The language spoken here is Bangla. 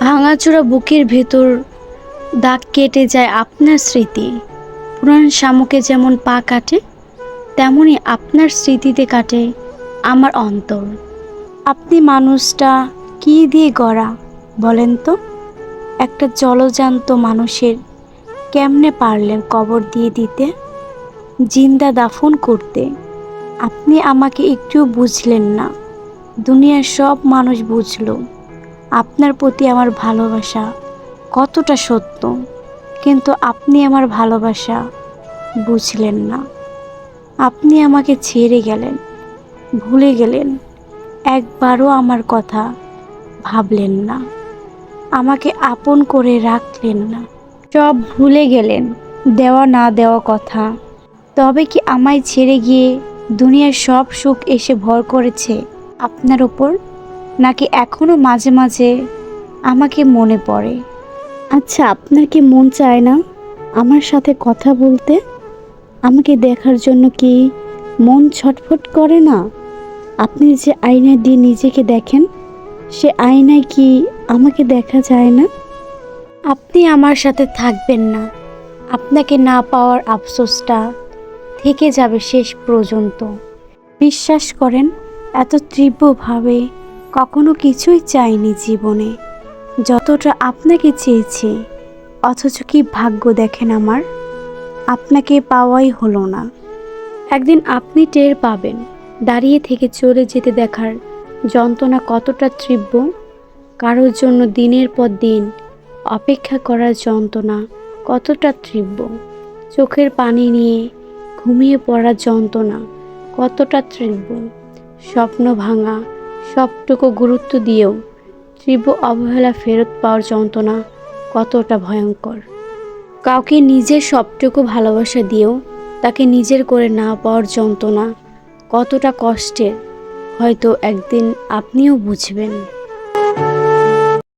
ভাঙাচোরা বুকের ভেতর দাগ কেটে যায় আপনার স্মৃতি। পুরান শামুকে যেমন পা কাটে তেমনই আপনার স্মৃতিতে কাটে আমার অন্তর। আপনি মানুষটা কি দিয়ে গড়া বলেন তো? একটা জলজান্ত মানুষের কেমনে পারলেন কবর দিয়ে দিতে? জিন্দা দাফন করতে। আপনি আমাকে একটুও বুঝলেন না। দুনিয়ার সব মানুষ বুঝলো। আপনার প্রতি আমার ভালোবাসা কতটা সত্য, কিন্তু আপনি আমার ভালোবাসা বুঝলেন না। আপনি আমাকে ছেড়ে গেলেন, ভুলে গেলেন, একবারও আমার কথা ভাবলেন না, আমাকে আপন করে রাখলেন না। সব ভুলে গেলেন, দেওয়া না দেওয়া কথা। তবে কি আমায় ছেড়ে গিয়ে দুনিয়ার সব সুখ এসে ভর করেছে আপনার ওপর নাকি এখনও মাঝে মাঝে আমাকে মনে পড়ে? আচ্ছা আপনার কি মন চায় না আমার সাথে কথা বলতে? আমাকে দেখার জন্য কি মন ছটফট করে না? আপনি যে আয়না দিয়ে নিজেকে দেখেন সে আয়নায় কি আমাকে দেখা যায় না? আপনি আমার সাথে থাকবেন না। আপনাকে না পাওয়ার আফসোসটা থেকে যাবে শেষ পর্যন্ত। বিশ্বাস করেন এত তীব্রভাবে কখনো কিছুই চাইনি জীবনে। যতটা আপনাকে চেয়েছি, অথচ কি ভাগ্য দেখেন আমার? আপনাকে পাওয়াই হলো না। একদিন আপনি টের পাবেন, দাঁড়িয়ে থেকে চলে যেতে দেখার যন্ত্রণা কতটা তীব্র। কারোর জন্য দিনের পর দিন অপেক্ষা করার যন্ত্রণা কতটা তীব্র। চোখের পানি নিয়ে ঘুমিয়ে পড়ার যন্ত্রণা কতটা তীব্র। স্বপ্ন ভাঙা সবটুকু গুরুত্ব দিয়েও তীব্র অবহেলা ফেরত পাওয়ার যন্ত্রণা কতটা ভয়ঙ্কর। কাউকে নিজের সবটুকু ভালোবাসা দিয়েও তাকে নিজের করে না পাওয়ার যন্ত্রণা কতটা কষ্টের, হয়তো একদিন আপনিও বুঝবেন।